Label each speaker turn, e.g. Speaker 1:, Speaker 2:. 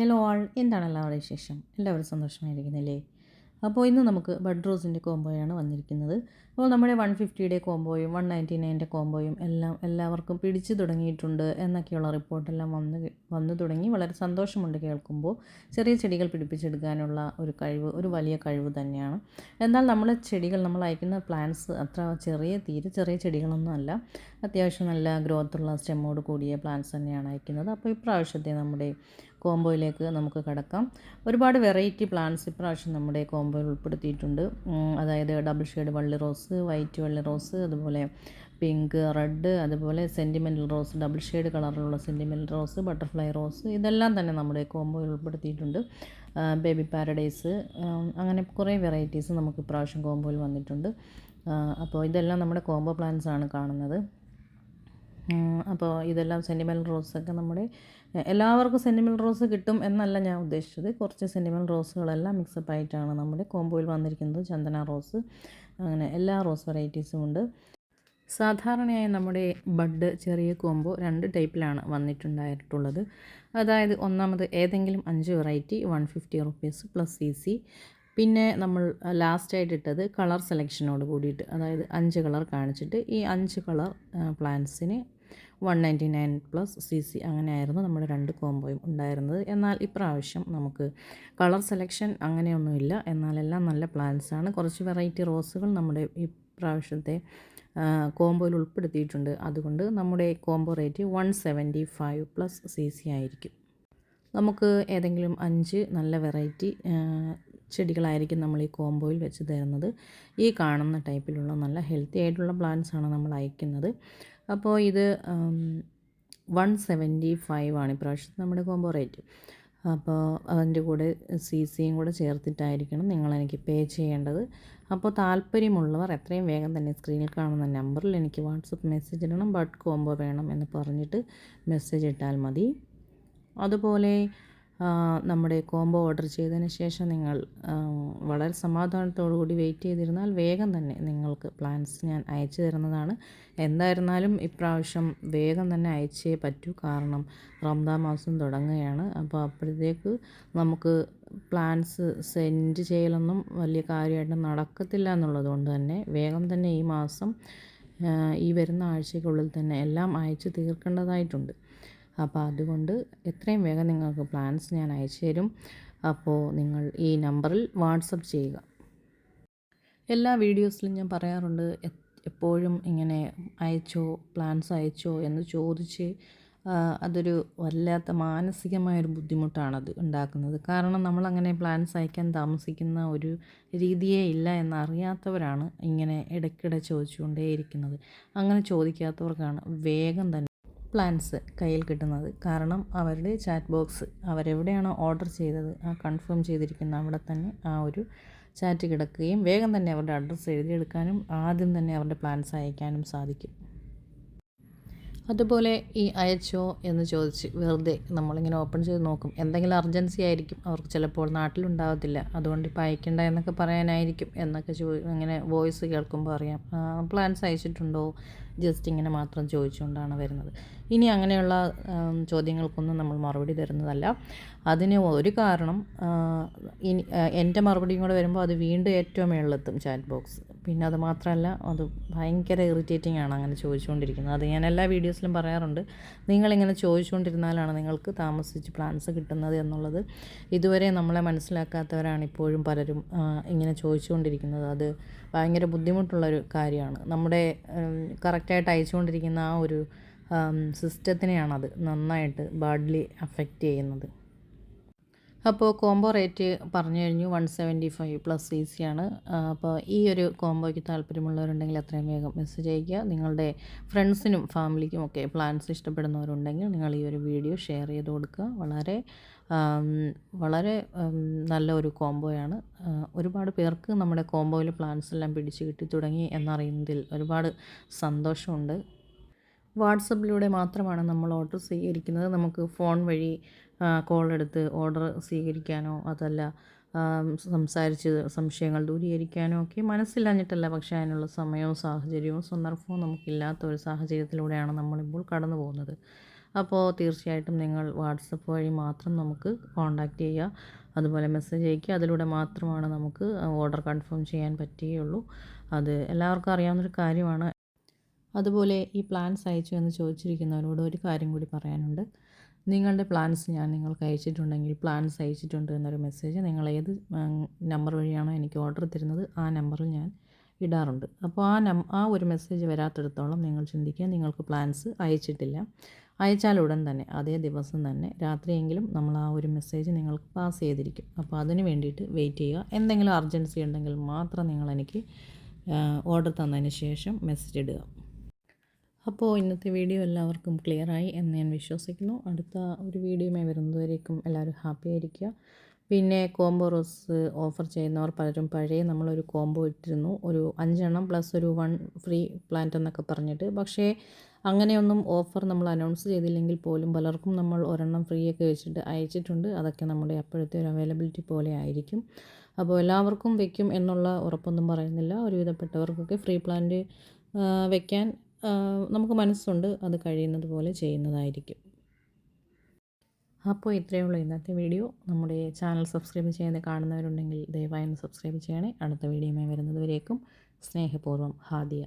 Speaker 1: Hello ആൾ എന്താണ് എല്ലാവരുടെയും വിശേഷം? എല്ലാവരും സന്തോഷമായിരിക്കുന്നില്ലേ? അപ്പോൾ ഇന്ന് നമുക്ക് ബഡ് റോസിന്റെ കോംബോയാണ് വന്നിരിക്കുന്നത്. അപ്പോൾ നമ്മുടെ വൺ ഫിഫ്റ്റിയുടെ കോംബോയും വൺ നയന്റി നയന്റെ കോംബോയും എല്ലാം എല്ലാവർക്കും പിടിച്ചു തുടങ്ങിയിട്ടുണ്ട് എന്നൊക്കെയുള്ള റിപ്പോർട്ടെല്ലാം വന്ന് വന്നു തുടങ്ങി. വളരെ സന്തോഷമുണ്ട് കേൾക്കുമ്പോൾ. ചെറിയ ചെടികൾ പിടിപ്പിച്ചെടുക്കാനുള്ള ഒരു കഴിവ് ഒരു വലിയ കഴിവ് തന്നെയാണ്. എന്നാൽ നമ്മൾ ചെടികൾ നമ്മൾ അയക്കുന്ന പ്ലാന്റ്സ് അത്ര ചെറിയ തീരെ ചെറിയ ചെടികളൊന്നും അല്ല. അത്യാവശ്യം നല്ല ഗ്രോത്തുള്ള സ്റ്റെമ്മോട് കൂടിയ പ്ലാന്റ്സ് തന്നെയാണ് അയക്കുന്നത്. അപ്പോൾ ഇപ്രാവശ്യത്തെ നമ്മുടെ കോംബോയിലേക്ക് നമുക്ക് കിടക്കാം. ഒരുപാട് വെറൈറ്റി പ്ലാന്റ്സ് ഇപ്രാവശ്യം നമ്മുടെ കോംബോയിൽ ഉൾപ്പെടുത്തിയിട്ടുണ്ട്. അതായത് ഡബിൾ ഷെയ്ഡ് വള്ളി റോസ് വൈറ്റ് വള്ളി റോസ് അതുപോലെ പിങ്ക് റെഡ് അതുപോലെ സെന്റിമെന്റൽ റോസ് ഡബിൾ ഷെയ്ഡ് കളറിലുള്ള സെന്റിമെന്റൽ റോസ് ബട്ടർഫ്ലൈ റോസ് ഇതെല്ലാം തന്നെ നമ്മുടെ കോംബോയിൽ ഉൾപ്പെടുത്തിയിട്ടുണ്ട്. ബേബി പാരഡൈസ് അങ്ങനെ കുറേ വെറൈറ്റീസ് നമുക്ക് ഇപ്രാവശ്യം കോംബോയിൽ വന്നിട്ടുണ്ട്. അപ്പോൾ ഇതെല്ലാം നമ്മുടെ കോംബോ പ്ലാന്റ്സ് ആണ് കാണുന്നത്. അപ്പോൾ ഇതെല്ലാം റോസ് റോസൊക്കെ നമ്മുടെ എല്ലാവർക്കും സെനിമൽ റോസ് കിട്ടും എന്നല്ല ഞാൻ ഉദ്ദേശിച്ചത്. കുറച്ച് സെനിമൽ റോസുകളെല്ലാം മിക്സപ്പ് ആയിട്ടാണ് നമ്മുടെ കോമ്പോയിൽ വന്നിരിക്കുന്നത് ചന്ദന റോസ് അങ്ങനെ എല്ലാ റോസ് വെറൈറ്റീസും ഉണ്ട്. സാധാരണയായി നമ്മുടെ ബഡ് ചെറിയ കോമ്പോ രണ്ട് ടൈപ്പിലാണ് വന്നിട്ടുണ്ടായിട്ടുള്ളത്. അതായത് ഒന്നാമത് ഏതെങ്കിലും അഞ്ച് variety one fifty rupees plus C C പിന്നെ നമ്മൾ ലാസ്റ്റായിട്ട് ഇട്ടത് കളർ സെലക്ഷനോട് കൂടിയിട്ട് അതായത് അഞ്ച് കളർ കാണിച്ചിട്ട് ഈ അഞ്ച് colour പ്ലാന്റ്സിന് one ninety nine plus C C അങ്ങനെയായിരുന്നു നമ്മുടെ രണ്ട് കോംബോയും ഉണ്ടായിരുന്നത്. എന്നാൽ ഇപ്രാവശ്യം നമുക്ക് കളർ സെലക്ഷൻ അങ്ങനെയൊന്നുമില്ല. എന്നാലെല്ലാം നല്ല പ്ലാൻസ് ആണ്. കുറച്ച് വെറൈറ്റി റോസുകൾ നമ്മുടെ ഇപ്രാവശ്യത്തെ കോംബോയിൽ ഉൾപ്പെടുത്തിയിട്ടുണ്ട്. അതുകൊണ്ട് നമ്മുടെ combo rate one seventy five plus C C ആയിരിക്കും. നമുക്ക് ഏതെങ്കിലും അഞ്ച് നല്ല വെറൈറ്റി ചെടികളായിരിക്കും നമ്മൾ ഈ കോംബോയിൽ വെച്ച് തരുന്നത്. ഈ കാണുന്ന ടൈപ്പിലുള്ള നല്ല ഹെൽത്തി ആയിട്ടുള്ള പ്ലാന്റ്സ് ആണ് നമ്മൾ അയക്കുന്നത്. അപ്പോൾ ഇത് വൺ സെവന്റി ഫൈവ് ആണ് ഇപ്രാവശ്യം നമ്മുടെ കോംബോ റേറ്റ്. അപ്പോൾ അതിന്റെ കൂടെ സി സിയും കൂടെ ചേർത്തിട്ടായിരിക്കണം നിങ്ങൾ എനിക്ക് പേ ചെയ്യേണ്ടത്. അപ്പോൾ താല്പര്യമുള്ളവർ എത്രയും വേഗം തന്നെ സ്ക്രീനിൽ കാണുന്ന നമ്പറിൽ എനിക്ക് വാട്സപ്പ് മെസ്സേജ് ഇടണം ബട്ട് കോംബോ വേണം എന്ന് പറഞ്ഞിട്ട് മെസ്സേജ് ഇട്ടാൽ മതി. അതുപോലെ നമ്മുടെ കോംബോ ഓർഡർ ചെയ്തതിന് ശേഷം നിങ്ങൾ വളരെ സമാധാനത്തോടു കൂടി വെയിറ്റ് ചെയ്തിരുന്നാൽ വേഗം തന്നെ നിങ്ങൾക്ക് പ്ലാൻസ് ഞാൻ അയച്ചു തരുന്നതാണ്. എന്തായിരുന്നാലും ഇപ്രാവശ്യം വേഗം തന്നെ അയച്ചേ പറ്റൂ. കാരണം റംദാൻ മാസം തുടങ്ങുകയാണ്. അപ്പോൾ അപ്പോഴത്തേക്ക് നമുക്ക് പ്ലാൻസ് സെൻഡ് ചെയ്യലൊന്നും വലിയ കാര്യമായിട്ട് നടക്കത്തില്ല എന്നുള്ളത് കൊണ്ട് തന്നെ വേഗം തന്നെ ഈ മാസം ഈ വരുന്ന ആഴ്ചയ്ക്കുള്ളിൽ തന്നെ എല്ലാം അയച്ചു തീർക്കേണ്ടതായിട്ടുണ്ട്. അപ്പോൾ അതുകൊണ്ട് എത്രയും വേഗം നിങ്ങൾക്ക് പ്ലാൻസ് ഞാൻ അയച്ചു തരും. അപ്പോൾ നിങ്ങൾ ഈ നമ്പറിൽ വാട്സപ്പ് ചെയ്യുക. എല്ലാ വീഡിയോസിലും ഞാൻ പറയാറുണ്ട് എപ്പോഴും ഇങ്ങനെ അയച്ചോ പ്ലാൻസ് അയച്ചോ എന്ന് ചോദിച്ച് അതൊരു വല്ലാത്ത മാനസികമായൊരു ബുദ്ധിമുട്ടാണത് ഉണ്ടാക്കുന്നത്. കാരണം നമ്മളങ്ങനെ പ്ലാൻസ് അയക്കാൻ താമസിക്കുന്ന ഒരു രീതിയേ ഇല്ല എന്നറിയാത്തവരാണ് ഇങ്ങനെ ഇടയ്ക്കിടെ ചോദിച്ചുകൊണ്ടേയിരിക്കുന്നത്. അങ്ങനെ ചോദിക്കാത്തവർക്കാണ് വേഗം തന്നെ പ്ലാൻസ് കയ്യിൽ കിട്ടുന്നത്. കാരണം അവരുടെ ചാറ്റ് ബോക്സ് അവരെവിടെയാണോ ഓർഡർ ചെയ്തത് ആ കൺഫേം ചെയ്തിരിക്കുന്ന അവിടെ തന്നെ ആ ഒരു ചാറ്റ് കിടക്കുകയും വേഗം തന്നെ അവരുടെ അഡ്രസ്സ് എഴുതിയെടുക്കാനും ആദ്യം തന്നെ അവരുടെ പ്ലാൻസ് അയക്കാനും സാധിക്കും. അതുപോലെ ഈ അയച്ചോ എന്ന് ചോദിച്ച് വെറുതെ നമ്മളിങ്ങനെ ഓപ്പൺ ചെയ്ത് നോക്കും. എന്തെങ്കിലും അർജൻസി ആയിരിക്കും. അവർക്ക് ചിലപ്പോൾ നാട്ടിലുണ്ടാവത്തില്ല. അതുകൊണ്ട് ഇപ്പോൾ അയക്കണ്ട എന്നൊക്കെ പറയാനായിരിക്കും എന്നൊക്കെ ചോ ഇങ്ങനെ വോയിസ് കേൾക്കുമ്പോൾ അറിയാം. പ്ലാൻസ് അയച്ചിട്ടുണ്ടോ? ജസ്റ്റ് ഇങ്ങനെ മാത്രം ചോദിച്ചുകൊണ്ടാണ് വരുന്നത്. ഇനി അങ്ങനെയുള്ള ചോദ്യങ്ങൾക്കൊന്നും നമ്മൾ മറുപടി തരുന്നതല്ല. അതിന് ഒരു കാരണം ഇനി എന്റെ മറുപടിയും കൂടെ വരുമ്പോൾ അത് വീണ്ടും ഏറ്റവും മേളിലെത്തും ചാറ്റ് ബോക്സ് പിന്നെ അത് മാത്രമല്ല അത് ഭയങ്കര ഇറിറ്റേറ്റിംഗ് ആണ് അങ്ങനെ ചോദിച്ചുകൊണ്ടിരിക്കുന്നത്. അത് ഞാൻ എല്ലാ വീഡിയോസിലും പറയാറുണ്ട്. നിങ്ങളിങ്ങനെ ചോദിച്ചുകൊണ്ടിരുന്നാലാണ് നിങ്ങൾക്ക് താമസിച്ച് പ്ലാൻസ് കിട്ടുന്നത് എന്നുള്ളത്. ഇതുവരെ നമ്മളെ മനസ്സിലാക്കാത്തവരാണ് ഇപ്പോഴും പലരും ഇങ്ങനെ ചോദിച്ചുകൊണ്ടിരിക്കുന്നത്. അത് ഭയങ്കര ബുദ്ധിമുട്ടുള്ളൊരു കാര്യമാണ്. നമ്മുടെ കറക്റ്റായിട്ട് അയച്ചുകൊണ്ടിരിക്കുന്ന ആ ഒരു സിസ്റ്റത്തിനെയാണത് നന്നായിട്ട് ബാഡ്ലി അഫക്റ്റ് ചെയ്യുന്നത്. അപ്പോൾ കോംബോ റേറ്റ് പറഞ്ഞു കഴിഞ്ഞു one seventy five plus C C ആണ് അപ്പോൾ ഈ ഒരു കോംബോയ്ക്ക് താല്പര്യമുള്ളവരുണ്ടെങ്കിൽ എത്രയും വേഗം മെസ്സേജ് അയയ്ക്കുക. നിങ്ങളുടെ ഫ്രണ്ട്സിനും ഫാമിലിക്കും ഒക്കെ പ്ലാൻസ് ഇഷ്ടപ്പെടുന്നവരുണ്ടെങ്കിൽ നിങ്ങൾ ഈ ഒരു വീഡിയോ ഷെയർ ചെയ്ത് കൊടുക്കുക. വളരെ വളരെ നല്ല ഒരു കോംബോയാണ് ഒരുപാട് പേർക്ക് നമ്മുടെ കോംബോയിൽ പ്ലാൻസ് എല്ലാം പിടിച്ച് കിട്ടി തുടങ്ങി എന്നറിയുന്നതിൽ ഒരുപാട് സന്തോഷമുണ്ട്. വാട്സപ്പിലൂടെ മാത്രമാണ് നമ്മൾ ഓർഡർ സ്വീകരിക്കുന്നത്. നമുക്ക് ഫോൺ വഴി കോൾ എടുത്ത് ഓർഡർ സ്വീകരിക്കാനോ അതല്ല സംസാരിച്ച് സംശയങ്ങൾ ദൂരീകരിക്കാനോ ഒക്കെ മനസ്സിലാഞ്ഞിട്ടല്ല പക്ഷേ അതിനുള്ള സമയവും സാഹചര്യവും സന്ദർഭവും നമുക്കില്ലാത്ത ഒരു സാഹചര്യത്തിലൂടെയാണ് നമ്മളിപ്പോൾ കടന്നു പോകുന്നത്. അപ്പോൾ തീർച്ചയായിട്ടും നിങ്ങൾ വാട്സപ്പ് വഴി മാത്രം നമുക്ക് കോൺടാക്റ്റ് ചെയ്യുക. അതുപോലെ മെസ്സേജ് അയക്കുക അതിലൂടെ മാത്രമാണ് നമുക്ക് ഓർഡർ കൺഫേം ചെയ്യാൻ പറ്റുകയുള്ളൂ. അത് എല്ലാവർക്കും അറിയാവുന്നൊരു കാര്യമാണ്. അതുപോലെ ഈ പ്ലാൻസ് അയച്ചു എന്ന് ചോദിച്ചിരിക്കുന്നവരോട് ഒരു കാര്യം കൂടി പറയാനുണ്ട്. നിങ്ങളുടെ പ്ലാൻസ് ഞാൻ നിങ്ങൾക്ക് അയച്ചിട്ടുണ്ടെങ്കിൽ പ്ലാൻസ് അയച്ചിട്ടുണ്ട് എന്നൊരു മെസ്സേജ് നിങ്ങൾ ഏത് നമ്പർ വഴിയാണോ എനിക്ക് ഓർഡർ തരുന്നത് ആ നമ്പറിൽ ഞാൻ ഇടാറുണ്ട്. അപ്പോൾ ആ നം ആ ഒരു മെസ്സേജ് വരാത്തിടത്തോളം നിങ്ങൾ ചിന്തിക്കുക നിങ്ങൾക്ക് പ്ലാൻസ് അയച്ചിട്ടില്ല. അയച്ചാൽ ഉടൻ തന്നെ അതേ ദിവസം തന്നെ രാത്രിയെങ്കിലും നമ്മൾ ആ ഒരു മെസ്സേജ് നിങ്ങൾക്ക് പാസ് ചെയ്തിരിക്കും. അപ്പോൾ അതിന് വേണ്ടിയിട്ട് വെയിറ്റ് ചെയ്യുക. എന്തെങ്കിലും അർജൻസി ഉണ്ടെങ്കിൽ മാത്രം നിങ്ങൾ എനിക്ക് ഓർഡർ തന്നതിന് ശേഷം മെസ്സേജ് ഇടുക. അപ്പോൾ ഇന്നത്തെ വീഡിയോ എല്ലാവർക്കും ക്ലിയറായി എന്ന് ഞാൻ വിശ്വസിക്കുന്നു. അടുത്ത ഒരു വീഡിയോയുമായി വരുന്നതുവരേക്കും എല്ലാവരും ഹാപ്പി ആയിരിക്കുക. പിന്നെ കോംബോ റോസ് ഓഫർ ചെയ്യുന്നവർ പലരും പഴയ നമ്മളൊരു കോംബോ ഇട്ടിരുന്നു. ഒരു അഞ്ചെണ്ണം പ്ലസ് ഒരു വൺ ഫ്രീ പ്ലാന്റ് എന്നൊക്കെ പറഞ്ഞിട്ട്. പക്ഷേ അങ്ങനെയൊന്നും ഓഫർ നമ്മൾ അനൗൺസ് ചെയ്തില്ലെങ്കിൽ പോലും പലർക്കും നമ്മൾ ഒരെണ്ണം ഫ്രീ ഒക്കെ വെച്ചിട്ട് അയച്ചിട്ടുണ്ട്. അതൊക്കെ നമ്മുടെ അപ്പോഴത്തെ ഒരു അവൈലബിലിറ്റി പോലെ ആയിരിക്കും. അപ്പോൾ എല്ലാവർക്കും വെക്കും എന്നുള്ള ഉറപ്പൊന്നും പറയുന്നില്ല. ഒരുവിധപ്പെട്ടവർക്കൊക്കെ ഫ്രീ പ്ലാന്റ് വെക്കാൻ നമുക്ക് മനസ്സുണ്ട് അത് കഴിയുന്നത് പോലെ ചെയ്യുന്നതായിരിക്കും. അപ്പോൾ ഇത്രയേ ഉള്ളൂ ഇന്നത്തെ വീഡിയോ. നമ്മുടെ ചാനൽ സബ്സ്ക്രൈബ് ചെയ്യാതെ കാണുന്നവരുണ്ടെങ്കിൽ ദയവായി ഒന്ന് സബ്സ്ക്രൈബ് ചെയ്യണേ. അടുത്ത വീഡിയോയുമായി വരുന്നത് വരേക്കും സ്നേഹപൂർവം ഹാദിയ.